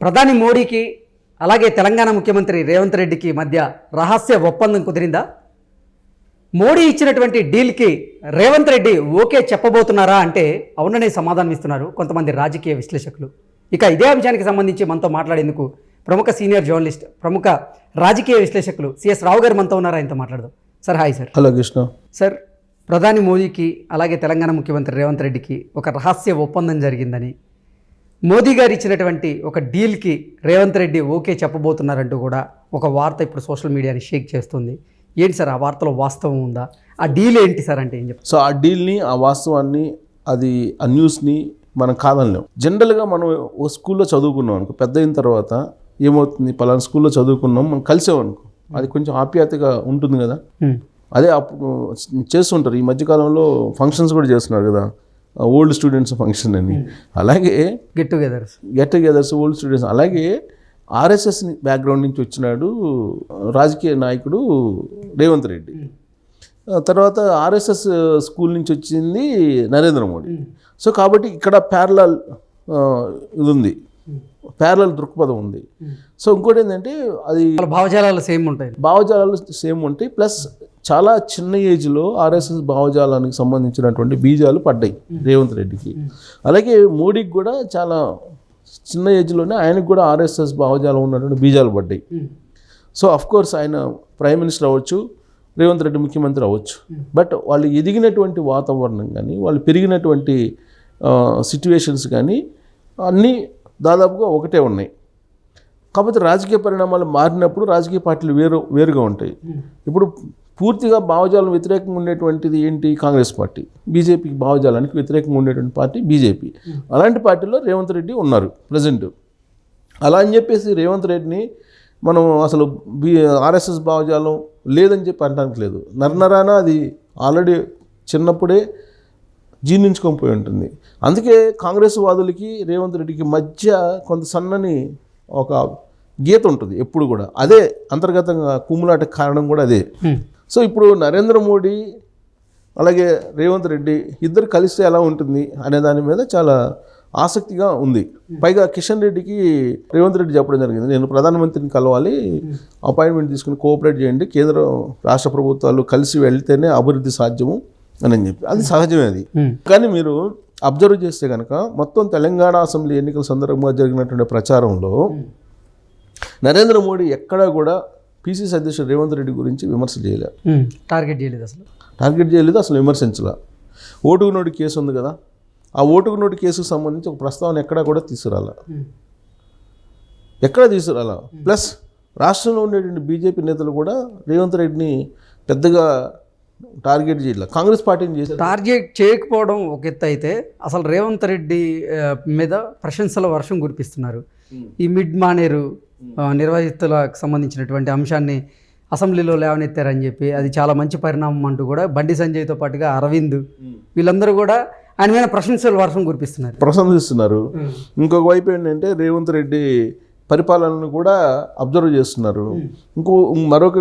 ప్రధాని మోడీకి అలాగే తెలంగాణ ముఖ్యమంత్రి రేవంత్ రెడ్డికి మధ్య రహస్య ఒప్పందం కుదిరిందా? మోడీ ఇచ్చినటువంటి డీల్కి రేవంత్ రెడ్డి ఓకే చెప్పబోతున్నారా అంటే అవుననే సమాధానం ఇస్తున్నారు కొంతమంది రాజకీయ విశ్లేషకులు. ఇక ఇదే అంశానికి సంబంధించి మనతో మాట్లాడేందుకు ప్రముఖ సీనియర్ జర్నలిస్ట్ ప్రముఖ రాజకీయ విశ్లేషకులు సిఎస్ రావు గారు మనతో ఉన్నారు? ఆయనతో మాట్లాడదాం. Sir hi sir. Hello Krishna. Sir ప్రధాని మోదీకి అలాగే తెలంగాణ ముఖ్యమంత్రి రేవంత్ రెడ్డికి ఒక రహస్య ఒప్పందం జరిగిందని మోదీ గారు ఇచ్చినటువంటి ఒక డీల్కి రేవంత్ రెడ్డి ఓకే చెప్పబోతున్నారంటూ కూడా ఒక వార్త ఇప్పుడు సోషల్ మీడియాని షేక్ చేస్తుంది. ఏంటి సార్ ఆ వార్తలో వాస్తవం ఉందా? ఆ డీల్ ఏంటి సార్ అంటే ఏం చెప్తారు? సో ఆ డీల్ని ఆ వాస్తవాన్ని అది ఆ న్యూస్ని మనం కాదనలేం. జనరల్గా మనం ఓ స్కూల్లో చదువుకున్నాం అనుకో పెద్ద అయిన తర్వాత ఏమవుతుంది? పలానా స్కూల్లో చదువుకున్నాం మనం కలిసామనుకో అది కొంచెం ఆప్యాయతగా ఉంటుంది కదా. అదే అప్పుడు చేస్తుంటారు. ఈ మధ్యకాలంలో ఫంక్షన్స్ కూడా చేస్తున్నారు కదా. ఓల్డ్ స్టూడెంట్స్ ఫంక్షన్ అని. అలాగే get togethers get togethers old students అలాగే ఆర్ఎస్ఎస్ బ్యాక్గ్రౌండ్ నుంచి వచ్చినాడు రాజకీయ నాయకుడు రేవంత్ రెడ్డి. ఆ తర్వాత ఆర్ఎస్ఎస్ స్కూల్ నుంచి వచ్చింది నరేంద్ర మోడీ. సో కాబట్టి ఇక్కడ ప్యారలల్ ఇది ఉంది. ప్యారలల్ దృక్పథం ఉంది. సో ఇంకోటి ఏంటంటే అది భావజాలాలు సేమ్ ఉంటాయి. భావజాలాలు సేమ్ ఉంటాయి. ప్లస్ చాలా చిన్న ఏజ్లో ఆర్ఎస్ఎస్ భావజాలానికి సంబంధించినటువంటి బీజాలు పడ్డాయి రేవంత్ రెడ్డికి. అలాగే మోడీకి కూడా చాలా చిన్న ఏజ్లోనే ఆయనకు కూడా ఆర్ఎస్ఎస్ భావజాలం ఉన్నటువంటి బీజాలు పడ్డాయి. సో అఫ్ కోర్స్ ఆయన ప్రైమ్ మినిస్టర్ అవ్వచ్చు రేవంత్ రెడ్డి ముఖ్యమంత్రి అవ్వచ్చు. బట్ వాళ్ళు ఎదిగినటువంటి వాతావరణం కానీ వాళ్ళు పెరిగినటువంటి సిట్యువేషన్స్ కానీ అన్నీ దాదాపుగా ఒకటే ఉన్నాయి. కాకపోతే రాజకీయ పరిణామాలు మారినప్పుడు రాజకీయ పార్టీలు వేరు వేరుగా ఉంటాయి. ఇప్పుడు పూర్తిగా భావజాలం వ్యతిరేకంగా ఉండేటువంటిది ఏంటి? కాంగ్రెస్ పార్టీ. బీజేపీకి భావజాలానికి వ్యతిరేకంగా ఉండేటువంటి పార్టీ బీజేపీ. అలాంటి పార్టీలో రేవంత్ రెడ్డి ఉన్నారు ప్రజెంట్. అలా అని చెప్పేసి రేవంత్ రెడ్డిని మనం అసలు బీ ఆర్ఎస్ఎస్ భావజాలం లేదని చెప్పి అనడానికి లేదు. నరనరాన అది ఆల్రెడీ చిన్నప్పుడే జీర్ణించుకోకపోయి ఉంటుంది. అందుకే కాంగ్రెస్ వాదులకి రేవంత్ రెడ్డికి మధ్య కొంత సన్నని ఒక గీత ఉంటుంది ఎప్పుడు కూడా. అదే అంతర్గతంగా కుమ్ములాట కారణం కూడా అదే. సో ఇప్పుడు నరేంద్ర మోడీ అలాగే రేవంత్ రెడ్డి ఇద్దరు కలిస్తే ఎలా ఉంటుంది అనే దాని మీద చాలా ఆసక్తిగా ఉంది. పైగా కిషన్ రెడ్డికి రేవంత్ రెడ్డి చెప్పడం జరిగింది. నేను ప్రధానమంత్రిని కలవాలి అపాయింట్మెంట్ తీసుకుని కోఆపరేట్ చేయండి కేంద్ర రాష్ట్ర ప్రభుత్వాలు కలిసి వెళ్తేనే అభివృద్ధి సాధ్యము అని చెప్పి. అది సహజమే అది. కానీ మీరు అబ్జర్వ్ చేస్తే కనుక మొత్తం తెలంగాణ అసెంబ్లీ ఎన్నికల సందర్భంగా జరిగినటువంటి ప్రచారంలో నరేంద్ర మోడీ ఎక్కడా కూడా పిసిసి అధ్యక్షుడు రేవంత్ రెడ్డి గురించి విమర్శ చేయలేదు టార్గెట్ చేయలేదు అసలు. టార్గెట్ చేయలేదు అసలు విమర్శించలే. ఓటుకు నోటి కేసు ఉంది కదా ఆ ఓటుకు నోటి కేసుకు సంబంధించి ఒక ప్రస్తావన ఎక్కడా కూడా తీసుకురాల. ఎక్కడ తీసుకురాల. ప్లస్ రాష్ట్రంలో ఉండేటువంటి బీజేపీ నేతలు కూడా రేవంత్ రెడ్డిని పెద్దగా టార్గెట్ చేయలేదు కాంగ్రెస్ పార్టీని చేశారు. టార్గెట్ చేయకపోవడం ఒక ఎత్తు అయితే అసలు రేవంత్ రెడ్డి మీద ప్రశంసల వర్షం కురిపిస్తున్నారు. ఈ మిడ్ మానేరు ఆ, నిర్వాసితులకు సంబంధించినటువంటి అంశాన్ని అసెంబ్లీలో లేవనెత్తారని చెప్పి అది చాలా మంచి పరిణామం అంటూ కూడా బండి సంజయ్తో పాటుగా అరవింద్ వీళ్ళందరూ కూడా ఆయన మీద ప్రశంసల వర్షం కురిపిస్తున్నారు. ప్రశంసిస్తున్నారు. ఇంకొక వైపు ఏంటంటే రేవంత్ రెడ్డి పరిపాలనను కూడా అబ్జర్వ్ చేస్తున్నారు. ఇంకో మరొక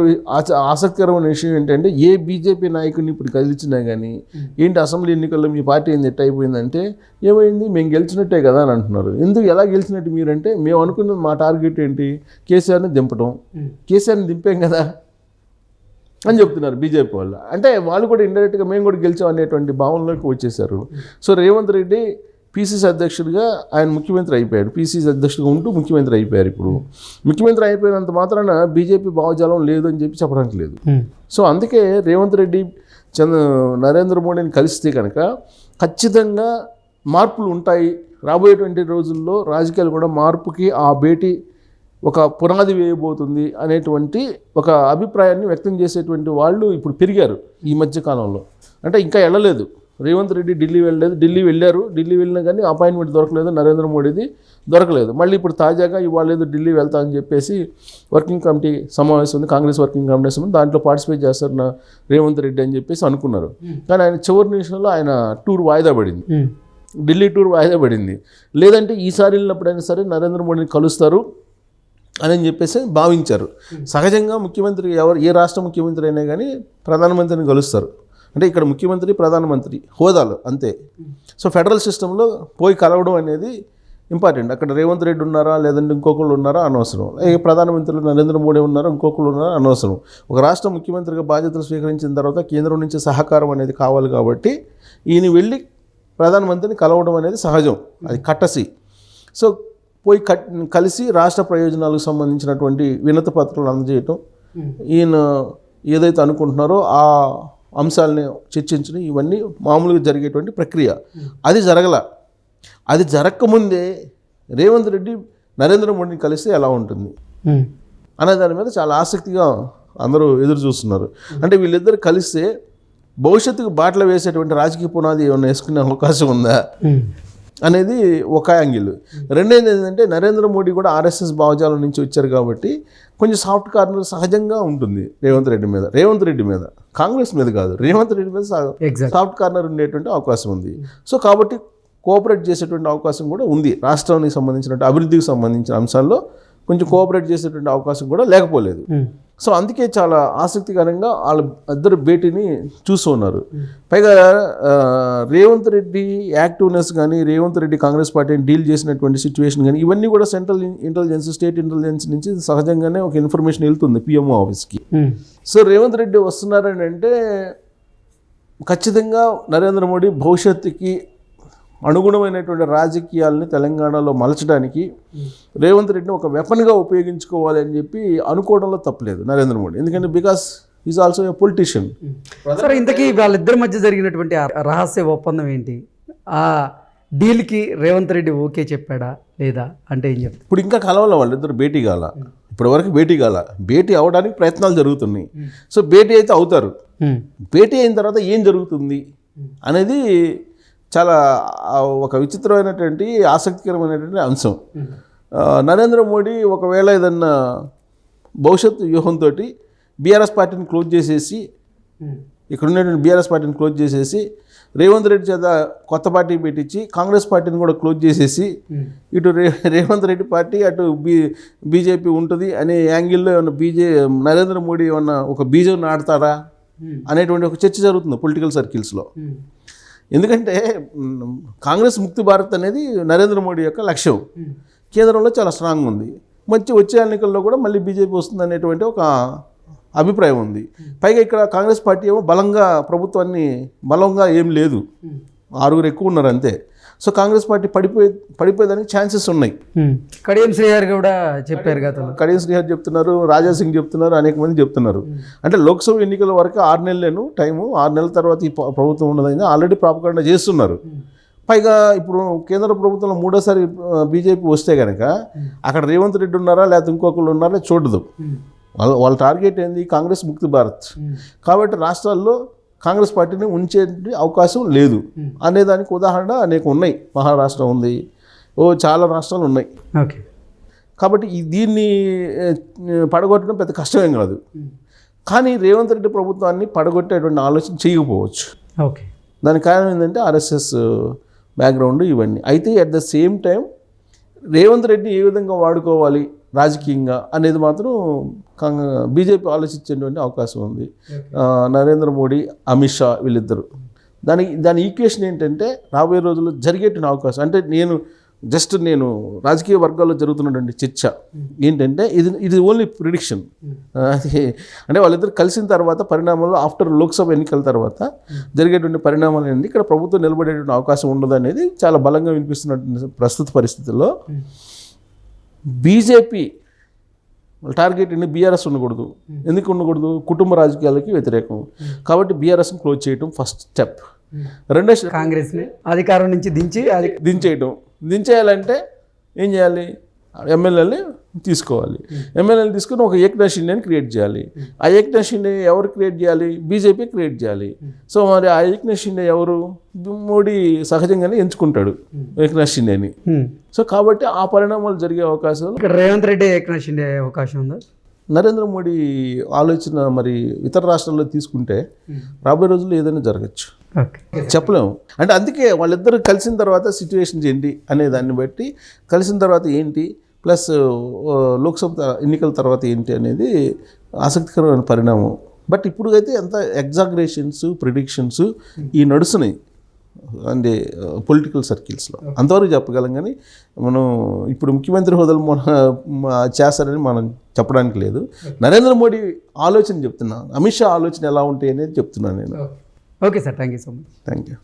ఆసక్తికరమైన విషయం ఏంటంటే ఏ బీజేపీ నాయకుడిని ఇప్పుడు కదిలించినా కానీ ఏంటి అసెంబ్లీ ఎన్నికల్లో మీ పార్టీ ఏంది ఎట్ అయిపోయిందంటే ఏమైంది మేము గెలిచినట్టే కదా అని అంటున్నారు. ఎందుకు ఎలా గెలిచినట్టు మీరంటే మేము అనుకున్నది మా టార్గెట్ ఏంటి కేసీఆర్ని దింపడం కేసీఆర్ని దింపాం కదా అని చెప్తున్నారు బీజేపీ వాళ్ళు. అంటే వాళ్ళు కూడా ఇండైరెక్ట్గా మేము కూడా గెలిచాం అనేటువంటి భావనలోకి వచ్చేసారు. సో రేవంత్ రెడ్డి పీసీసీ అధ్యక్షుడిగా ఆయన ముఖ్యమంత్రి అయిపోయాడు. పీసీసీ అధ్యక్షుడిగా ఉంటూ ముఖ్యమంత్రి అయిపోయారు ఇప్పుడు. ముఖ్యమంత్రి అయిపోయినంత మాత్రాన బీజేపీ భావజాలం లేదు అని చెప్పి చెప్పడానికి లేదు. సో అందుకే రేవంత్ రెడ్డి చంద్ర నరేంద్ర మోడీని కలిస్తే కనుక ఖచ్చితంగా మార్పులు ఉంటాయి. రాబోయేటువంటి రోజుల్లో రాజకీయాలు కూడా మార్పుకి ఆ భేటీ ఒక పునాది వేయబోతుంది అనేటువంటి ఒక అభిప్రాయాన్ని వ్యక్తం చేసేటువంటి వాళ్ళు ఇప్పుడు పెరిగారు ఈ మధ్య కాలంలో. అంటే ఇంకా వెళ్ళలేదు రేవంత్ రెడ్డి ఢిల్లీ వెళ్ళలేదు. ఢిల్లీ వెళ్ళారు. ఢిల్లీ వెళ్ళినా కానీ అపాయింట్మెంట్ దొరకలేదు. నరేంద్ర మోడీది దొరకలేదు. మళ్ళీ ఇప్పుడు తాజాగా ఇవాళ ఏదో ఢిల్లీ వెళ్తా అని చెప్పేసి వర్కింగ్ కమిటీ సమావేశం ఉంది. కాంగ్రెస్ వర్కింగ్ కమిటీ ఉంది. దాంట్లో పార్టిసిపేట్ చేస్తారు నా రేవంత్ రెడ్డి అని చెప్పేసి అనుకున్నారు. కానీ ఆయన చివరి నిమిషంలో ఆయన టూర్ వాయిదా పడింది. ఢిల్లీ టూర్ వాయిదా పడింది. లేదంటే ఈసారి వెళ్ళినప్పుడైనా సరే నరేంద్ర మోడీని కలుస్తారు అని చెప్పేసి భావించారు. సహజంగా ముఖ్యమంత్రి ఎవరు ఏ రాష్ట్ర ముఖ్యమంత్రి అయినా కానీ ప్రధానమంత్రిని కలుస్తారు. అంటే ఇక్కడ ముఖ్యమంత్రి ప్రధానమంత్రి హోదాలో అంతే. సో ఫెడరల్ సిస్టంలో పోయి కలవడం అనేది ఇంపార్టెంట్. అక్కడ రేవంత్ రెడ్డి ఉన్నారా లేదంటే ఇంకొకళ్ళు ఉన్నారా అనవసరం. ఏ ప్రధానమంత్రులు నరేంద్ర మోడీ ఉన్నారా ఇంకొకళ్ళు ఉన్నారా అనవసరం. ఒక రాష్ట్ర ముఖ్యమంత్రిగా బాధ్యతలు స్వీకరించిన తర్వాత కేంద్రం నుంచి సహకారం అనేది కావాలి కాబట్టి ఈయన వెళ్ళి ప్రధానమంత్రిని కలవడం అనేది సహజం. అది కట్టసి. సో పోయి కట్ కలిసి రాష్ట్ర ప్రయోజనాలకు సంబంధించినటువంటి వినతి పత్రాలు అందజేయటం ఈయన ఏదైతే అనుకుంటున్నారో ఆ అంశాలని చర్చించడం ఇవన్నీ మామూలుగా జరిగేటువంటి ప్రక్రియ. అది జరగల. అది జరగకముందే రేవంత్ రెడ్డి నరేంద్ర మోడీని కలిస్తే ఎలా ఉంటుంది. అనే దాని మీద చాలా ఆసక్తిగా అందరూ ఎదురు చూస్తున్నారు. అంటే వీళ్ళిద్దరు కలిస్తే భవిష్యత్తుకు బాటలు వేసేటువంటి రాజకీయ పునాది ఏమైనా వేసుకునే అవకాశం ఉందా. అనేది ఒక యాంగిల్. రెండేది ఏంటంటే నరేంద్ర మోడీ కూడా ఆర్ఎస్ఎస్ భావజాలం నుంచి వచ్చారు కాబట్టి కొంచెం సాఫ్ట్ కార్నర్ సహజంగా ఉంటుంది రేవంత్ రెడ్డి మీద. రేవంత్ రెడ్డి మీద. కాంగ్రెస్ మీద కాదు. రేవంత్ రెడ్డి మీద సాఫ్ట్ కార్నర్ ఉండేటువంటి అవకాశం ఉంది. సో కాబట్టి కోఆపరేట్ చేసేటువంటి అవకాశం కూడా ఉంది. రాష్ట్రానికి సంబంధించిన అభివృద్ధికి సంబంధించిన అంశాల్లో కొంచెం కోఆపరేట్ చేసేటువంటి అవకాశం కూడా లేకపోలేదు. సో అందుకే చాలా ఆసక్తికరంగా వాళ్ళ ఇద్దరు భేటీని చూస్తూ ఉన్నారు పైగా రేవంత్ రెడ్డి యాక్టివ్నెస్ కానీ రేవంత్ రెడ్డి కాంగ్రెస్ పార్టీని డీల్ చేసినటువంటి సిచ్యువేషన్ కానీ ఇవన్నీ కూడా సెంట్రల్ ఇంటెలిజెన్స్ స్టేట్ ఇంటెలిజెన్స్ నుంచి సహజంగానే ఒక ఇన్ఫర్మేషన్ వెళ్తుంది పిఎంఓ ఆఫీస్కి. సో రేవంత్ రెడ్డి వస్తున్నారని అంటే ఖచ్చితంగా నరేంద్ర మోడీ భవిష్యత్తుకి అనుగుణమైనటువంటి రాజకీయాలని తెలంగాణలో మలచడానికి రేవంత్ రెడ్డిని ఒక వెపన్గా ఉపయోగించుకోవాలి అని చెప్పి అనుకోవడంలో తప్పలేదు నరేంద్ర మోడీ. ఎందుకంటే because is also a politician సరే ఇంతకీ వాళ్ళిద్దరి మధ్య జరిగినటువంటి రహస్య ఒప్పందం ఏంటి? ఆ డీల్కి రేవంత్ రెడ్డి ఓకే చెప్పాడా లేదా అంటే ఏం చెప్తారు ఇప్పుడు ఇంకా కలవాల వాళ్ళిద్దరు భేటీ కాల ఇప్పటి వరకు భేటీ కాల భేటీ అవడానికి ప్రయత్నాలు జరుగుతున్నాయి. సో భేటీ అయితే అవుతారు. ఉమ్. భేటీ అయిన తర్వాత ఏం జరుగుతుంది అనేది చాలా ఒక విచిత్రమైనటువంటి ఆసక్తికరమైనటువంటి అంశం. నరేంద్ర మోడీ ఒకవేళ ఏదన్నా భవిష్యత్ వ్యూహంతో బీఆర్ఎస్ పార్టీని క్లోజ్ చేసేసి ఇక్కడ ఉన్నటువంటి బీఆర్ఎస్ పార్టీని క్లోజ్ చేసేసి రేవంత్ రెడ్డి చేత కొత్త పార్టీ పెట్టించి కాంగ్రెస్ పార్టీని కూడా క్లోజ్ చేసేసి ఇటు రే రేవంత్ రెడ్డి పార్టీ అటు బీ బీజేపీ ఉంటుంది అనే యాంగిల్లో ఏమన్నా బీజే నరేంద్ర మోడీ ఏమన్నా ఒక బీజం నాడతారా అనేటువంటి ఒక చర్చ జరుగుతుంది పొలిటికల్ సర్కిల్స్లో. ఎందుకంటే కాంగ్రెస్ ముక్తి భారత్ అనేది నరేంద్ర మోడీ యొక్క లక్ష్యం. కేంద్రంలో చాలా స్ట్రాంగ్ ఉంది మంచి వచ్చే ఎన్నికల్లో కూడా మళ్ళీ బీజేపీ వస్తుంది అనేటువంటి ఒక అభిప్రాయం ఉంది పైగా ఇక్కడ కాంగ్రెస్ పార్టీ ఏమో బలంగా ప్రభుత్వాన్ని బలంగా ఏం లేదు. ఆరుగురు ఎక్కువ ఉన్నారు అంతే సో కాంగ్రెస్ పార్టీ పడిపోయే పడిపోయేదానికి ఛాన్సెస్ ఉన్నాయి. కడియం శ్రీహరి కూడా చెప్పారు గతంలో. కడియం శ్రీహర్ చెప్తున్నారు రాజా సింగ్ చెప్తున్నారు అనేక మంది చెప్తున్నారు. అంటే లోక్సభ ఎన్నికల వరకు ఆరు నెలలేను టైము ఆరు నెలల తర్వాత ఈ ప్ర- ప్రభుత్వం ఉన్నదని ఆల్రెడీ ప్రాపకాండ చేస్తున్నారు. పైగా ఇప్పుడు కేంద్ర ప్రభుత్వంలో మూడోసారి బీజేపీ వస్తే కనుక అక్కడ రేవంత్ రెడ్డి ఉన్నారా లేకపోతే ఇంకొకరు ఉన్నారా చూడదు. వాళ్ళ వాళ్ళ టార్గెట్ ఏంది? కాంగ్రెస్ ముక్తి భారత్. కాబట్టి రాష్ట్రాల్లో కాంగ్రెస్ పార్టీని ఉంచే అవకాశం లేదు. అనేదానికి ఉదాహరణ అనేక ఉన్నాయి. మహారాష్ట్ర ఉంది. ఓ చాలా రాష్ట్రాలు ఉన్నాయి. ఓకే. కాబట్టి దీన్ని పడగొట్టడం పెద్ద కష్టమేం కాదు. ఉమ్. కానీ రేవంత్ రెడ్డి ప్రభుత్వాన్ని పడగొట్టేటువంటి ఆలోచన చేయకపోవచ్చు. ఓకే. దానికి కారణం ఏంటంటే ఆర్ఎస్ఎస్ బ్యాక్గ్రౌండ్ ఇవన్నీ. అయితే at the same time Revanth Reddy ఏ విధంగా వాడుకోవాలి? రాజకీయంగా అనేది మాత్రం బీజేపీ ఆలోచించేటువంటి అవకాశం ఉంది. నరేంద్ర మోడీ అమిత్ షా వీళ్ళిద్దరు. దానికి దాని ఈక్వేషన్ ఏంటంటే రాబోయే రోజుల్లో జరిగేటువంటి అవకాశం అంటే నేను జస్ట్ నేను రాజకీయ వర్గాల్లో జరుగుతున్నటువంటి చర్చ ఏంటంటే ఇది ఇది ఓన్లీ ప్రిడిక్షన్ అది అంటే వాళ్ళిద్దరు కలిసిన తర్వాత పరిణామాలు ఆఫ్టర్ లోక్సభ ఎన్నికల తర్వాత జరిగేటువంటి పరిణామాలు ఏంటి ఇక్కడ ప్రభుత్వం నిలబడేటువంటి అవకాశం ఉండదు అనేది చాలా బలంగా వినిపిస్తున్నటువంటి ప్రస్తుత పరిస్థితుల్లో. బీజేపీ టార్గెట్ ఏంటి? బీఆర్ఎస్ ఉండకూడదు. ఎందుకు ఉండకూడదు? కుటుంబ రాజకీయాలకి వ్యతిరేకం. కాబట్టి బీఆర్ఎస్ని క్లోజ్ చేయడం ఫస్ట్ స్టెప్ రెండో కాంగ్రెస్ని అధికారం నుంచి దించి దించేయటం. దించేయాలంటే ఏం చేయాలి? ఎమ్మెల్యేని తీసుకోవాలి. ఎమ్మెల్యేని తీసుకుని ఒక ఏకనాథ్ షిండేని క్రియేట్ చేయాలి. ఆ ఏకనాథ్ షిండే ఎవరు క్రియేట్ చేయాలి? బీజేపీ క్రియేట్ చేయాలి. సో మరి ఆ ఏకనాథ్ షిండే ఎవరు? మోడీ సహజంగానే ఎంచుకుంటాడు షిండేని ఉమ్. సో కాబట్టి ఆ పరిణామాలు జరిగే అవకాశాలు రేవంత్ రెడ్డి ఏకనాథ్ షిండే అవకాశం ఉందా? నరేంద్ర మోడీ ఆలోచన మరి ఇతర రాష్ట్రాల్లో తీసుకుంటే రాబోయే రోజుల్లో ఏదైనా జరగచ్చు. చెప్పలేము. అంటే అందుకే వాళ్ళిద్దరు కలిసిన తర్వాత సిచ్యువేషన్స్ ఏంటి అనే దాన్ని బట్టి కలిసిన తర్వాత ఏంటి? ప్లస్ లోక్సభ ఎన్నికల తర్వాత ఏంటి అనేది ఆసక్తికరమైన పరిణామం. బట్ ఇప్పుడు అయితే ఎంత ఎగ్జాగరేషన్స్ ప్రిడిక్షన్స్ ఈ నడుస్తున్నాయి. అంటే పొలిటికల్ సర్కిల్స్లో. అంతవరకు చెప్పగలం కానీ మనం ఇప్పుడు ముఖ్యమంత్రి హోదాలు మన చేస్తారని మనం చెప్పడానికి లేదు. నరేంద్ర మోడీ ఆలోచన చెప్తున్నా. అమిత్ షా ఆలోచన ఎలా ఉంటాయి అనేది చెప్తున్నాను నేను. Okay. Sir. Thank you so much. Thank you